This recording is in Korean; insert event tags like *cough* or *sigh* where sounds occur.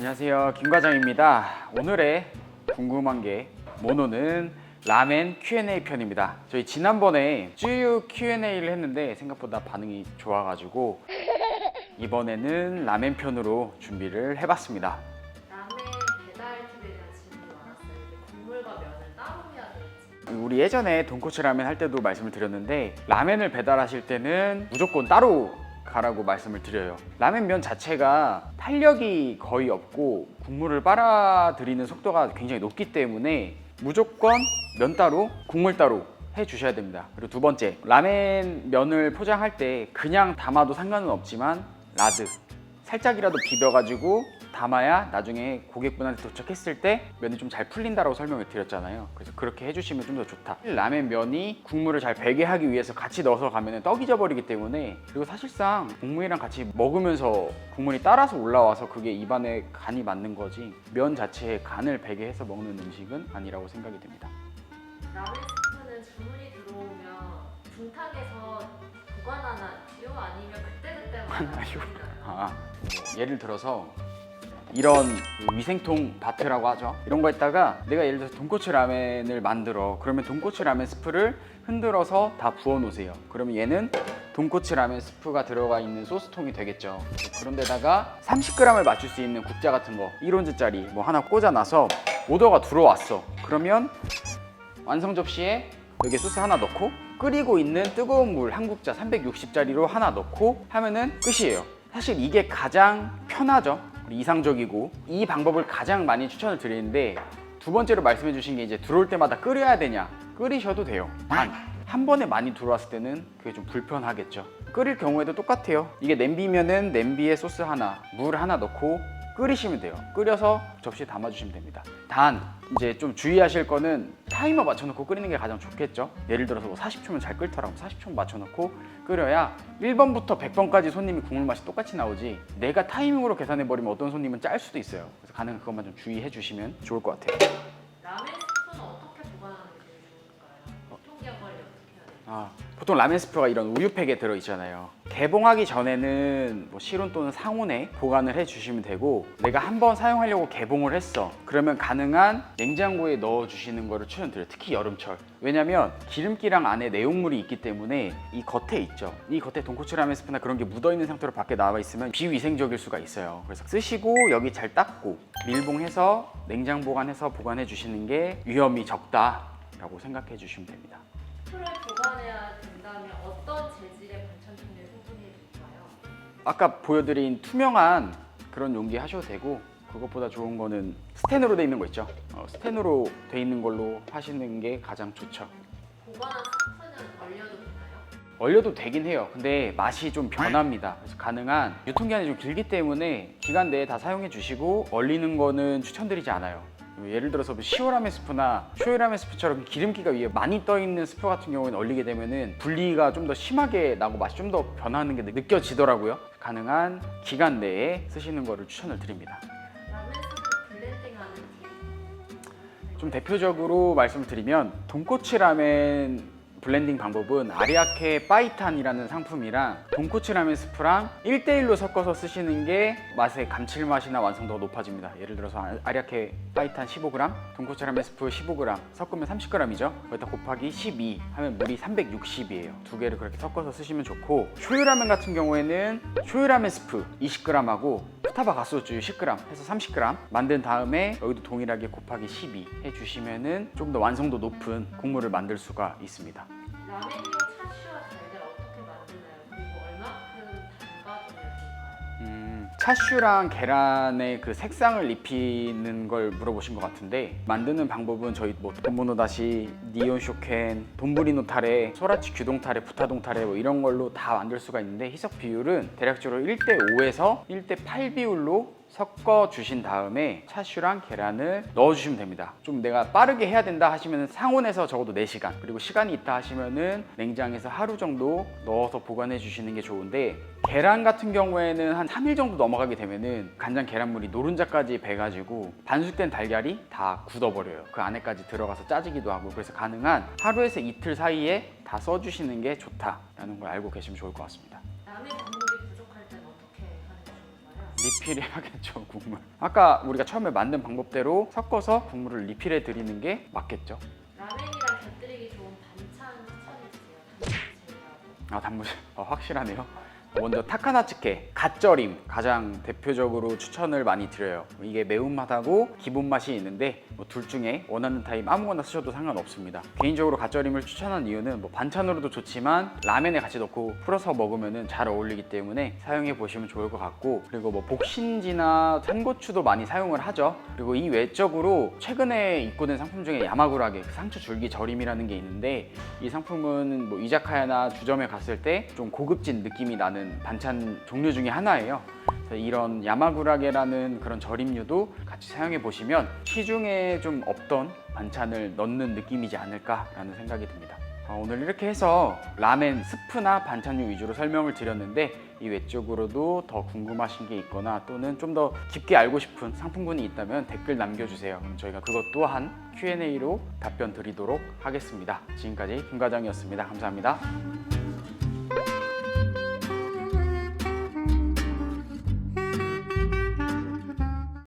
안녕하세요 김 과장입니다 오늘의 궁금한 게 모노는 라멘 Q&A 편입니다 저희 지난번에 쭈유 Q&A를 했는데 생각보다 반응이 좋아가지고 이번에는 라멘 편으로 준비를 해봤습니다 라멘 배달 팁에 대한 질문이 많았어요. 이게 국물과 면을 따로 해야 될지. 우리 예전에 돈코츠 라멘 할 때도 말씀을 드렸는데 라멘을 배달하실 때는 무조건 따로 가라고 말씀을 드려요. 라멘 면 자체가 탄력이 거의 없고 국물을 빨아들이는 속도가 굉장히 높기 때문에 무조건 면 따로 국물 따로 해 주셔야 됩니다. 그리고 두 번째 라멘 면을 포장할 때 그냥 담아도 상관은 없지만 라드. 살짝이라도 비벼가지고 담아야 나중에 고객분한테 도착했을 때 면이 좀 잘 풀린다라고 설명을 드렸잖아요. 그래서 그렇게 해주시면 좀 더 좋다. 라멘 면이 국물을 잘 배게 하기 위해서 같이 넣어서 가면 떡이 져버리기 때문에 그리고 사실상 국물이랑 같이 먹으면서 국물이 따라서 올라와서 그게 입안에 간이 맞는 거지 면 자체에 간을 배게 해서 먹는 음식은 아니라고 생각이 됩니다. 라멘 스프는 주문이 들어오면 분탕에서 보관하나요? 아니면 아니요. 드리나요? 아, 뭐 예를 들어서 이런 위생통 바트라고 하죠. 이런 거에다가 내가 예를 들어서 돈코츠 라멘을 만들어. 그러면 돈코츠 라멘 스프를 흔들어서 다 부어 놓으세요. 그러면 얘는 돈코츠 라멘 스프가 들어가 있는 소스통이 되겠죠. 그런 데다가 30g을 맞출 수 있는 국자 같은 거 1온즈짜리 뭐 하나 꽂아놔서 오더가 들어왔어. 그러면 완성 접시에 여기 소스 하나 넣고 끓이고 있는 뜨거운 물 한 국자 360짜리로 하나 넣고 하면은 끝이에요. 사실 이게 가장 편하죠. 이상적이고 이 방법을 가장 많이 추천을 드리는데 두 번째로 말씀해 주신 게 이제 들어올 때마다 끓여야 되냐 끓이셔도 돼요. 단 한 번에 많이 들어왔을 때는 그게 좀 불편하겠죠. 끓일 경우에도 똑같아요. 이게 냄비면은 냄비에 소스 하나, 물 하나 넣고 끓이시면 돼요. 끓여서 접시에 담아주시면 됩니다. 단 이제 좀 주의하실 거는 타이머 맞춰놓고 끓이는 게 가장 좋겠죠. 예를 들어서 뭐 40초면 잘 끓더라고 40초 맞춰놓고 끓여야 1번부터 100번까지 손님이 국물 맛이 똑같이 나오지 내가 타이밍으로 계산해 버리면 어떤 손님은 짤 수도 있어요. 그래서 가능한 그것만 좀 주의해 주시면 좋을 것 같아요. 라멘 스프는 어떻게 보관하는 게 좋을까요? 유통기한 관리 어떻게 해야 돼요? 아, 보통 라멘 스프가 이런 우유팩에 들어 있잖아요. 개봉하기 전에는 뭐 실온 또는 상온에 보관을 해 주시면 되고 내가 한번 사용하려고 개봉을 했어. 그러면 가능한 냉장고에 넣어 주시는 거를 추천드려요. 특히 여름철. 왜냐면 기름기랑 안에 내용물이 있기 때문에 이 겉에 있죠. 이 겉에 돈코츠 라멘 스프나 그런 게 묻어 있는 상태로 밖에 나와 있으면 비위생적일 수가 있어요. 그래서 쓰시고 여기 잘 닦고 밀봉해서 냉장 보관해서 보관해 주시는 게 위험이 적다라고 생각해 주시면 됩니다. 스프를 보관해야 된다면 어떤 재질의 반찬통에 소분해 줄까요? 아까 보여드린 투명한 그런 용기 하셔도 되고 그것보다 좋은 거는 스텐으로 돼 있는 거 있죠. 어, 스텐으로 돼 있는 걸로 하시는 게 가장 좋죠. 보관한 스프는 얼려도 되나요? 얼려도 되긴 해요. 근데 맛이 좀 변합니다. 그래서 가능한 유통기한이 좀 길기 때문에 기간 내에 다 사용해 주시고 얼리는 거는 추천드리지 않아요. 예를 들어서 뭐 시오라멘 스프나 쇼유라멘 스프처럼 기름기가 위에 많이 떠 있는 스프 같은 경우에는 얼리게 되면은 분리가 좀 더 심하게 나고 맛이 좀 더 변하는 게 느껴지더라고요. 가능한 기간 내에 쓰시는 거를 추천을 드립니다. 좀 대표적으로 말씀드리면 돈코츠 라멘 블렌딩 방법은 아리아케 파이탄이라는 상품이랑 돈코츠 라멘 스프랑 1대1로 섞어서 쓰시는 게 맛의 감칠맛이나 완성도가 높아집니다. 예를 들어서 아- 아리아케 파이탄 15g, 돈코츠 라멘 스프 15g 섞으면 30g이죠. 거기다 곱하기 12 하면 물이 360이에요. 두 개를 그렇게 섞어서 쓰시면 좋고 쇼유라멘 같은 경우에는 쇼유라멘 스프 20g하고 푸타바 가스오쭈 10g 해서 30g 만든 다음에 여기도 동일하게 곱하기 12 해주시면은 좀 더 완성도 높은 국물을 만들 수가 있습니다. 라멘용 차슈랑 계란의 그 색상을 입히는 걸 물어보신 것 같은데 만드는 방법은 저희 뭐 돈모노 다시, 니온 쇼켄, 돈부리노 타레, 소라치 규동 타레, 부타동 타레 뭐 이런 걸로 다 만들 수가 있는데 희석 비율은 대략적으로 1대 5에서 1대 8 비율로 섞어 주신 다음에 차슈랑 계란을 넣어 주시면 됩니다. 좀 내가 빠르게 해야 된다 하시면 상온에서 적어도 4시간 그리고 시간이 있다 하시면은 냉장에서 하루 정도 넣어서 보관해 주시는 게 좋은데 계란 같은 경우에는 한 3일 정도 넘어가게 되면은 간장 계란물이 노른자까지 배가지고 반숙된 달걀이 다 굳어버려요. 그 안에까지 들어가서 짜지기도 하고 그래서 가능한 하루에서 이틀 사이에 다 써주시는 게 좋다라는 걸 알고 계시면 좋을 것 같습니다. 좋을까요? 리필해야겠죠 *laughs* 국물. 아까 우리가 처음에 만든 방법대로 섞어서 국물을 리필해 드리는 게 맞겠죠. 라멘이랑 곁들이기 좋은 반찬 추천해 주세요. 단무지라고. 아 단무지 어, 확실하네요. 먼저 타카나츠케 갓절임 가장 대표적으로 추천을 많이 드려요. 이게 매운맛하고 기본 맛이 있는데 뭐 둘 중에 원하는 타입 아무거나 쓰셔도 상관없습니다. 개인적으로 갓절임을 추천한 이유는 뭐 반찬으로도 좋지만 라면에 같이 넣고 풀어서 먹으면 잘 어울리기 때문에 사용해 보시면 좋을 것 같고 그리고 뭐 복신지나 산고추도 많이 사용을 하죠. 그리고 이 외적으로 최근에 입고된 상품 중에 야마구라게 그 상추 줄기 절임이라는 게 있는데 이 상품은 뭐 이자카야나 주점에 갔을 때 좀 고급진 느낌이 나는 반찬 종류 중에 하나예요. 이런 야마구라게라는 그런 절임류도 같이 사용해 보시면 시중에 좀 없던 반찬을 넣는 느낌이지 않을까라는 생각이 듭니다. 어, 오늘 이렇게 해서 라멘 스프나 반찬류 위주로 설명을 드렸는데 이 외적으로도 더 궁금하신 게 있거나 또는 좀 더 깊게 알고 싶은 상품군이 있다면 댓글 남겨주세요. 그럼 저희가 그것 또한 Q&A로 답변 드리도록 하겠습니다. 지금까지 김 과장이었습니다. 감사합니다.